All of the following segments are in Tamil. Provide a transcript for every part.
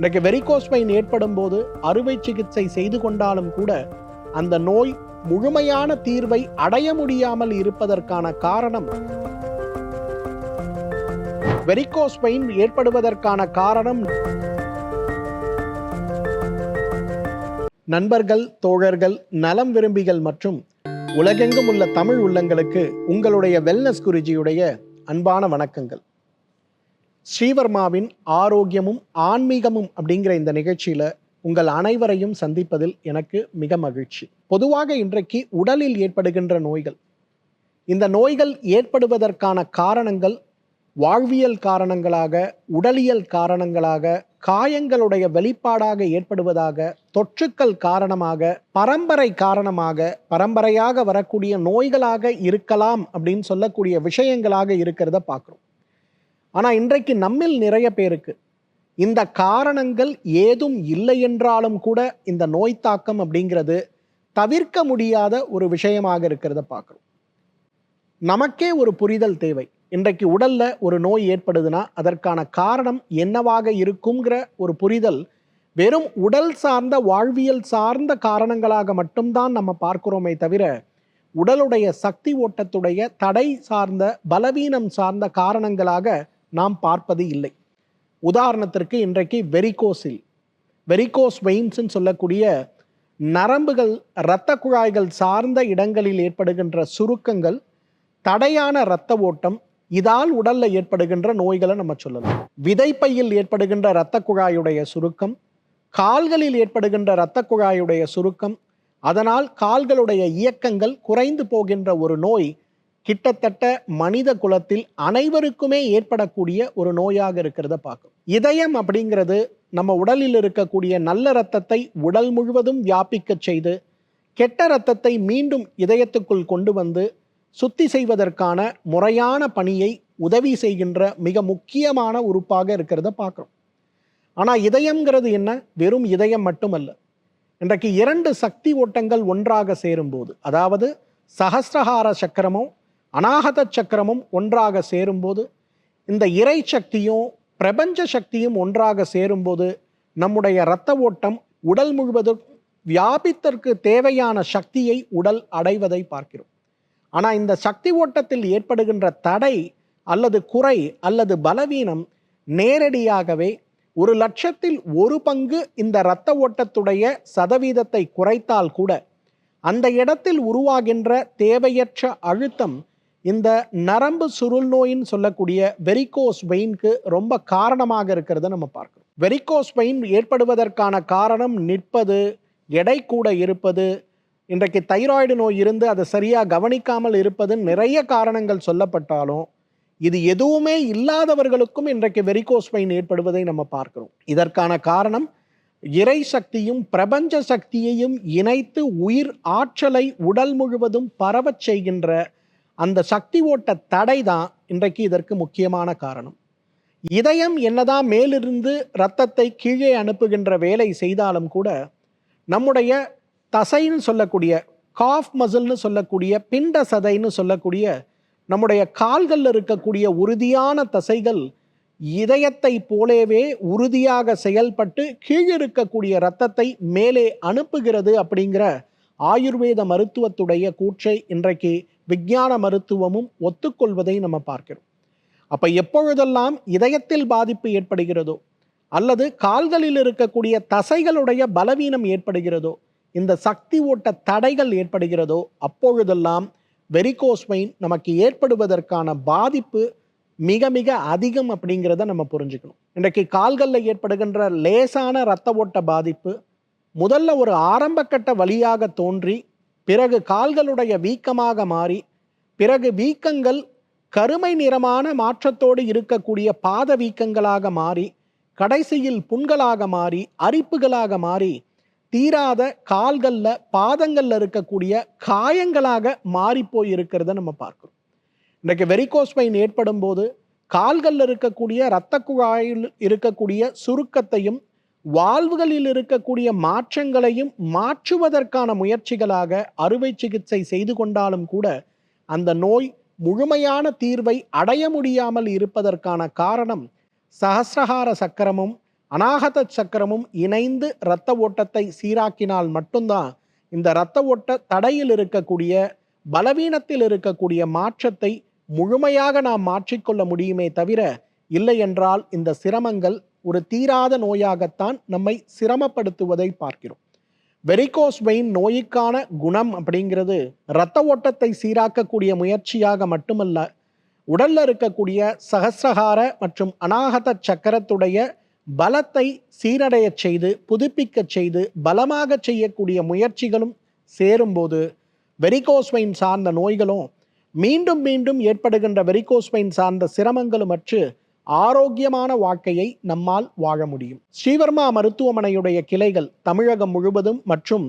இன்றைக்கு வெரிகோஸ் பெயின் ஏற்படும் போது அறுவை சிகிச்சை செய்து கொண்டாலும் கூட அந்த நோய் முழுமையான தீர்வை அடைய முடியாமல் இருப்பதற்கான காரணம் வெரிகோஸ் பெயின் ஏற்படுவதற்கான காரணம். நண்பர்கள் தோழர்கள் நலம் விரும்பிகள் மற்றும் உலகெங்கும் உள்ள தமிழ் உள்ளங்களுக்கு உங்களுடைய வெல்னஸ் குருஜியுடைய அன்பான வணக்கங்கள். ஸ்ரீவர்மாவின் ஆரோக்கியமும் ஆன்மீகமும் அப்படிங்கிற இந்த நிகழ்ச்சியில் உங்கள் அனைவரையும் சந்திப்பதில் எனக்கு மிக மகிழ்ச்சி. பொதுவாக இன்றைக்கு உடலில் ஏற்படுகின்ற நோய்கள். இந்த நோய்கள் ஏற்படுவதற்கான காரணங்கள் வாழ்வியல் காரணங்களாக உடலியல் காரணங்களாக காயங்களுடைய வெளிப்பாடாக ஏற்படுவதாக தொற்றுக்கள் காரணமாக பரம்பரை காரணமாக பரம்பரையாக வரக்கூடிய நோய்களாக இருக்கலாம் அப்படின்னு சொல்லக்கூடிய விஷயங்களாக இருக்கிறத பார்க்குறோம். ஆனால் இன்றைக்கு நம்மில் நிறைய பேருக்கு இந்த காரணங்கள் ஏதும் இல்லை என்றாலும் கூட இந்த நோய் தாக்கம் அப்படிங்கிறது தவிர்க்க முடியாத ஒரு விஷயமாக இருக்கிறத பார்க்குறோம். நமக்கே ஒரு புரிதல் தேவை. இன்றைக்கு உடல்ல ஒரு நோய் ஏற்படுதுன்னா அதற்கான காரணம் என்னவாக இருக்குங்கிற ஒரு புரிதல் வெறும் உடல் சார்ந்த வாழ்வியல் சார்ந்த காரணங்களாக மட்டும்தான் நம்ம பார்க்கிறோமே தவிர உடலுடைய சக்தி ஓட்டத்துடைய தடை சார்ந்த பலவீனம் சார்ந்த காரணங்களாக நாம் பார்ப்பது இல்லை. உதாரணத்திற்கு இன்றைக்கு வெரிகோஸில் வெரிகோஸ் வெயின்ஸ்ன்னு சொல்லக்கூடிய நரம்புகள் இரத்த குழாய்கள் சார்ந்த இடங்களில் ஏற்படுகின்ற சுருக்கங்கள் தடையான இரத்த ஓட்டம் இதால் உடலில் ஏற்படுகின்ற நோய்களை நம்ம சொல்லலாம். விதைப்பையில் ஏற்படுகின்ற இரத்த குழாயுடைய சுருக்கம் கால்களில் ஏற்படுகின்ற இரத்த குழாயுடைய சுருக்கம் அதனால் கால்களுடைய இயக்கங்கள் குறைந்து போகின்ற ஒரு நோய் கிட்டத்தட்ட மனித குலத்தில் அனைவருக்குமே ஏற்படக்கூடிய ஒரு நோயாக இருக்கிறத பார்க்கும் இதயம் அப்படிங்கிறது நம்ம உடலில் இருக்கக்கூடிய நல்ல இரத்தத்தை உடல் முழுவதும் வியாபிக்க செய்து கெட்ட இரத்தத்தை மீண்டும் இதயத்துக்குள் கொண்டு வந்து சுத்தி செய்வதற்கான முறையான பணியை உதவி செய்கின்ற மிக முக்கியமான உறுப்பாக இருக்கிறத பார்க்குறோம் ஆனால் இதயம்ங்கிறது என்ன? வெறும் இதயம் மட்டுமல்ல. இன்றைக்கு இரண்டு சக்தி ஓட்டங்கள் ஒன்றாக சேரும்போது அதாவது சஹஸ்ரஹார சக்கரமும் அநாகத சக்கரமும் ஒன்றாக சேரும்போது இந்த இறை சக்தியும் பிரபஞ்ச சக்தியும் ஒன்றாக சேரும்போது நம்முடைய இரத்த ஓட்டம் உடல் முழுவதும் வியாபித்தற்கு தேவையான சக்தியை உடல் அடைவதை பார்க்கிறோம். ஆனால் இந்த சக்தி ஓட்டத்தில் ஏற்படுகின்ற தடை அல்லது குறை அல்லது பலவீனம் நேரடியாகவே ஒரு லட்சத்தில் ஒரு பங்கு இந்த இரத்த ஓட்டத்துடைய சதவீதத்தை குறைத்தால் கூட அந்த இடத்தில் உருவாகின்ற தேவையற்ற அழுத்தம் இந்த நரம்பு சுருள் நோயின்னு சொல்லக்கூடிய வெரிகோஸ் வெயின்க்கு ரொம்ப காரணமாக இருக்கிறத நம்ம பார்க்கிறோம். வெரிகோஸ் வெயின் ஏற்படுவதற்கான காரணம் நிற்பது எடை கூட இருப்பது இன்றைக்கு தைராய்டு நோய் இருந்து அதை சரியாக கவனிக்காமல் இருப்பதுன்னு நிறைய காரணங்கள் சொல்லப்பட்டாலும் இது எதுவுமே இல்லாதவர்களுக்கும் இன்றைக்கு வெரிகோஸ் பெயின் ஏற்படுவதை நம்ம பார்க்கிறோம். இதற்கான காரணம் இறை சக்தியும் பிரபஞ்ச சக்தியையும் இணைத்து உயிர் ஆற்றலை உடல் முழுவதும் பரவச் செய்கின்ற அந்த சக்தி ஓட்ட தடை தான் இன்றைக்கு இதற்கு முக்கியமான காரணம். இதயம் என்னதான் மேலிருந்து இரத்தத்தை கீழே அனுப்புகின்ற வேலை செய்தாலும் கூட நம்முடைய தசைன்னு சொல்லக்கூடிய காஃப் மசில்னு சொல்லக்கூடிய பிண்ட சதைன்னு சொல்லக்கூடிய நம்முடைய கால்களில் இருக்கக்கூடிய உறுதியான தசைகள் இதயத்தை போலவே உறுதியாக செயல்பட்டு கீழிருக்கக்கூடிய இரத்தத்தை மேலே அனுப்புகிறது அப்படிங்கிற ஆயுர்வேத மருத்துவத்துடைய கூற்றை இன்றைக்கு விஞ்ஞான மருத்துவமும் ஒத்துக்கொள்வதை நம்ம பார்க்கிறோம். அப்போ எப்பொழுதெல்லாம் இதயத்தில் பாதிப்பு ஏற்படுகிறதோ அல்லது கால்களில் இருக்கக்கூடிய தசைகளுடைய பலவீனம் ஏற்படுகிறதோ இந்த சக்தி ஓட்ட தடைகள் ஏற்படுகிறதோ அப்பொழுதெல்லாம் வெரிகோஸ்மைன் நமக்கு ஏற்படுவதற்கான பாதிப்பு மிக மிக அதிகம் அப்படிங்கிறத நம்ம புரிஞ்சுக்கணும். இன்றைக்கு கால்களில் ஏற்படுகின்ற லேசான இரத்த ஓட்ட பாதிப்பு முதல்ல ஒரு ஆரம்பக்கட்ட வழியாக தோன்றி பிறகு கால்களுடைய வீக்கமாக மாறி பிறகு வீக்கங்கள் கருமை நிறமான மாற்றத்தோடு இருக்கக்கூடிய பாத வீக்கங்களாக மாறி கடைசியில் புண்களாக மாறி அரிப்புகளாக மாறி தீராத கால்கள்ல பாதங்கள்ல இருக்கக்கூடிய காயங்களாக மாறி போய் இருக்கிறத நம்ம பார்க்கிறோம். இன்றைக்கு வெரிகோஸ் பெயின் ஏற்படும் போது கால்களில் இருக்கக்கூடிய இரத்த குழாயில் இருக்கக்கூடிய சுருக்கத்தையும் வாழ்வுகளில் இருக்கக்கூடிய மாற்றங்களையும் மாற்றுவதற்கான முயற்சிகளாக அறுவை சிகிச்சை செய்து கொண்டாலும் கூட அந்த நோய் முழுமையான தீர்வை அடைய முடியாமல் இருப்பதற்கான காரணம் சஹசிரஹார சக்கரமும் அநாகத சக்கரமும் இணைந்து இரத்த ஓட்டத்தை சீராக்கினால் மட்டும்தான் இந்த இரத்த ஓட்ட தடையில் இருக்கக்கூடிய பலவீனத்தில் இருக்கக்கூடிய மாற்றத்தை முழுமையாக நாம் மாற்றிக்கொள்ள முடியுமே தவிர இல்லை என்றால் இந்த சிரமங்கள் ஒரு தீராத நோயாகத்தான் நம்மை சிரமப்படுத்துவதை பார்க்கிறோம். வெரிகோஸ் வெயின் நோய்க்கான குணம் அப்படிங்கிறது இரத்த ஓட்டத்தை சீராக்கக்கூடிய முயற்சியாக மட்டுமல்ல உடல்ல இருக்கக்கூடிய சகசிரகார மற்றும் அநாகத சக்கரத்துடைய பலத்தை சீரடையச் செய்து புதுப்பிக்கச் செய்து பலமாக செய்யக்கூடிய முயற்சிகளும் சேரும்போது வெரிகோஸ்வைன் சார்ந்த நோய்களும் மீண்டும் மீண்டும் ஏற்படுகின்ற வெரிகோஸ்வைன் சார்ந்த சிரமங்களும் அற்று ஆரோக்கியமான வாழ்க்கையை நம்மால் வாழ முடியும். ஸ்ரீவர்மா மருத்துவமனையுடைய கிளைகள் தமிழகம் முழுவதும் மற்றும்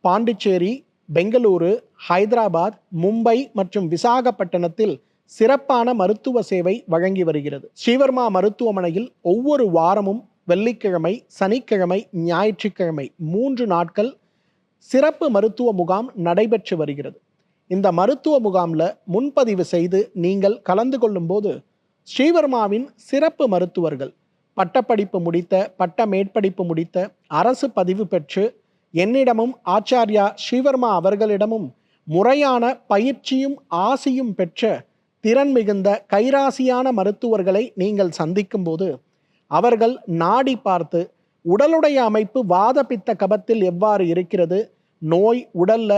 பாண்டிச்சேரி பெங்களூரு ஹைதராபாத் மும்பை மற்றும் விசாகப்பட்டினத்தில் சிறப்பான மருத்துவ சேவை வழங்கி வருகிறது. ஸ்ரீவர்மா மருத்துவமனையில் ஒவ்வொரு வாரமும் வெள்ளிக்கிழமை சனிக்கிழமை ஞாயிற்றுக்கிழமை மூன்று நாட்கள் சிறப்பு மருத்துவ முகாம் நடைபெற்று வருகிறது. இந்த மருத்துவ முகாமில் முன்பதிவு செய்து நீங்கள் கலந்து கொள்ளும்போது ஸ்ரீவர்மாவின் சிறப்பு மருத்துவர்கள். பட்டப்படிப்பு முடித்த பட்ட மேற்படிப்பு முடித்த அரசு பதிவு பெற்று என்னிடமும் ஆச்சாரியா ஸ்ரீவர்மா அவர்களிடமும் முறையான பயிற்சியும் ஆசியும் பெற்ற திறன் மிகுந்த கைராசியான மருத்துவர்களை நீங்கள் சந்திக்கும்போது அவர்கள் நாடி பார்த்து உடலுடைய அமைப்பு வாத பித்த கபத்தில் எவ்வாறு இருக்கிறது? நோய் உடல்ல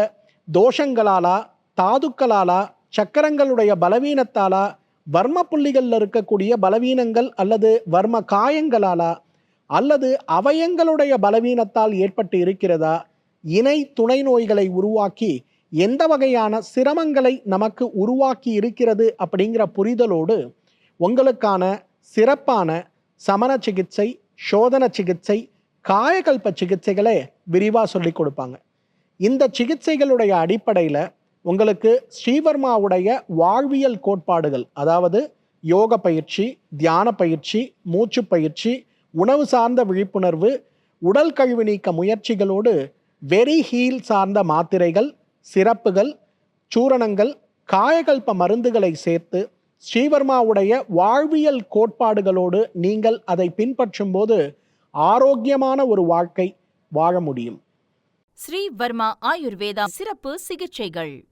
தோஷங்களாலா தாதுக்களாலா சக்கரங்களுடைய பலவீனத்தாலா வர்ம புள்ளிகளில் இருக்கக்கூடிய பலவீனங்கள் அல்லது வர்ம காயங்களாலா அல்லது அவயங்களுடைய பலவீனத்தால் ஏற்பட்டு இருக்கிறதா? இணை துணை நோய்களை உருவாக்கி எந்த வகையான சிரமங்களை நமக்கு உருவாக்கி இருக்கிறது அப்படிங்கிற புரிதலோடு உங்களுக்கான சிறப்பான சமண சிகிச்சை சோதன சிகிச்சை காயகல்ப சிகிச்சைகளை விரிவாக சொல்லிக் கொடுப்பாங்க. இந்த சிகிச்சைகளுடைய அடிப்படையில் உங்களுக்கு ஸ்ரீவர்மாவுடைய வாழ்வியல் கோட்பாடுகள் அதாவது யோக பயிற்சி தியான பயிற்சி மூச்சு பயிற்சி உணவு சார்ந்த விழிப்புணர்வு உடல் கழிவு நீக்க முயற்சிகளோடு வெரி ஹீல் சார்ந்த மாத்திரைகள் சிறப்புகள் சூரணங்கள் காயகல்ப மருந்துகளை சேர்த்து ஸ்ரீவர்மாவுடைய வாழ்வியல் கோட்பாடுகளோடு நீங்கள் அதை பின்பற்றும் போது ஆரோக்கியமான ஒரு வாழ்க்கை வாழ முடியும். ஸ்ரீவர்மா ஆயுர்வேதா சிறப்பு சிகிச்சைகள்.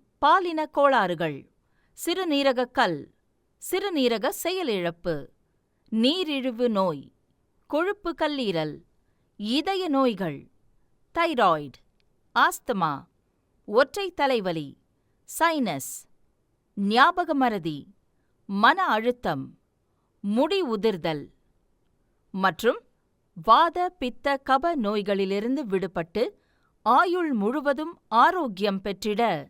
பாலின கோளாறுகள். சிறுநீரக கல். சிறுநீரக செயலிழப்பு. நீரிழிவு நோய். கொழுப்பு கல்லீரல். இதய நோய்கள். தைராய்டு. ஆஸ்துமா. ஒற்றை தலைவலி. சைனஸ். ஞாபக மறதி. மன அழுத்தம். முடி உதிர்தல். மற்றும் வாத பித்த கப நோய்களிலிருந்து விடுபட்டு ஆயுள் முழுவதும் ஆரோக்கியம் பெற்றிட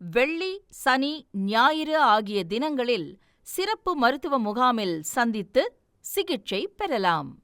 வெள்ளி சனி ஞாயிறு ஆகிய தினங்களில் சிறப்பு மருத்துவ முகாமில் சந்தித்து சிகிச்சை பெறலாம்.